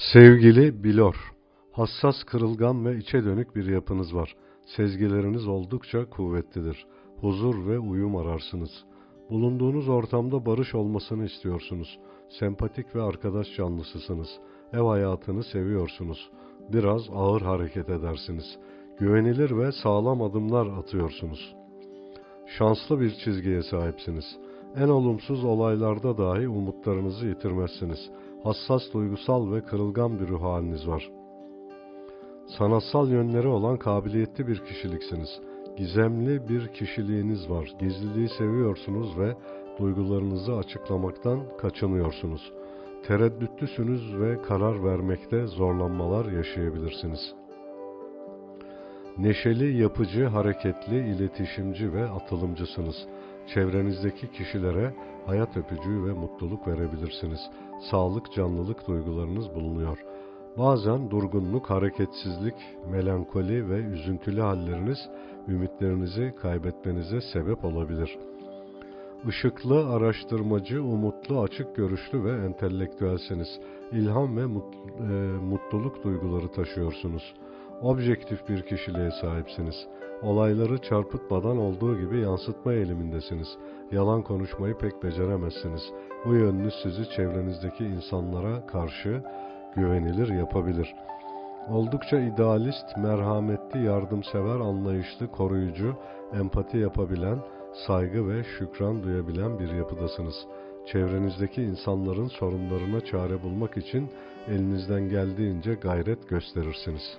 Sevgili Bilor, hassas, kırılgan ve içe dönük bir yapınız var. Sezgileriniz oldukça kuvvetlidir. Huzur ve uyum ararsınız. Bulunduğunuz ortamda barış olmasını istiyorsunuz. Sempatik ve arkadaş canlısısınız. Ev hayatını seviyorsunuz. Biraz ağır hareket edersiniz. Güvenilir ve sağlam adımlar atıyorsunuz. Şanslı bir çizgiye sahipsiniz. En olumsuz olaylarda dahi umutlarınızı yitirmezsiniz. Hassas, duygusal ve kırılgan bir ruh haliniz var. Sanatsal yönleri olan kabiliyetli bir kişiliksiniz. Gizemli bir kişiliğiniz var. Gizliliği seviyorsunuz ve duygularınızı açıklamaktan kaçınıyorsunuz. Tereddütlüsünüz ve karar vermekte zorlanmalar yaşayabilirsiniz. Neşeli, yapıcı, hareketli, iletişimci ve atılımcısınız. Çevrenizdeki kişilere hayat öpücüğü ve mutluluk verebilirsiniz. Sağlık, canlılık duygularınız bulunuyor. Bazen durgunluk, hareketsizlik, melankoli ve üzüntülü halleriniz ümitlerinizi kaybetmenize sebep olabilir. Işıklı, araştırmacı, umutlu, açık görüşlü ve entelektüelsiniz. İlham ve e, mutluluk duyguları taşıyorsunuz. Objektif bir kişiliğe sahipsiniz. Olayları çarpıtmadan olduğu gibi yansıtma eğilimindesiniz. Yalan konuşmayı pek beceremezsiniz. Bu yönünüz sizi çevrenizdeki insanlara karşı güvenilir yapabilir. Oldukça idealist, merhametli, yardımsever, anlayışlı, koruyucu, empati yapabilen, saygı ve şükran duyabilen bir yapıdasınız. Çevrenizdeki insanların sorunlarına çare bulmak için elinizden geldiğince gayret gösterirsiniz.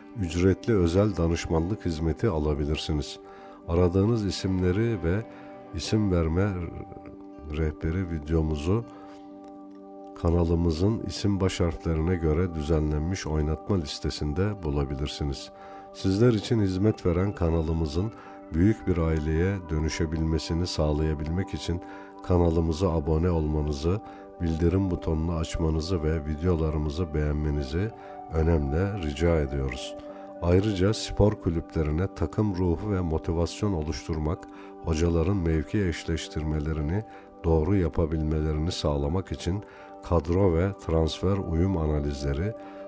ücretli özel danışmanlık hizmeti alabilirsiniz. Aradığınız isimleri ve isim verme rehberi videomuzu kanalımızın isim baş harflerine göre düzenlenmiş oynatma listesinde bulabilirsiniz. Sizler için hizmet veren kanalımızın büyük bir aileye dönüşebilmesini sağlayabilmek için kanalımıza abone olmanızı, bildirim butonunu açmanızı ve videolarımızı beğenmenizi önemli rica ediyoruz. Ayrıca spor kulüplerine takım ruhu ve motivasyon oluşturmak, hocaların mevki eşleştirmelerini doğru yapabilmelerini sağlamak için kadro ve transfer uyum analizleri,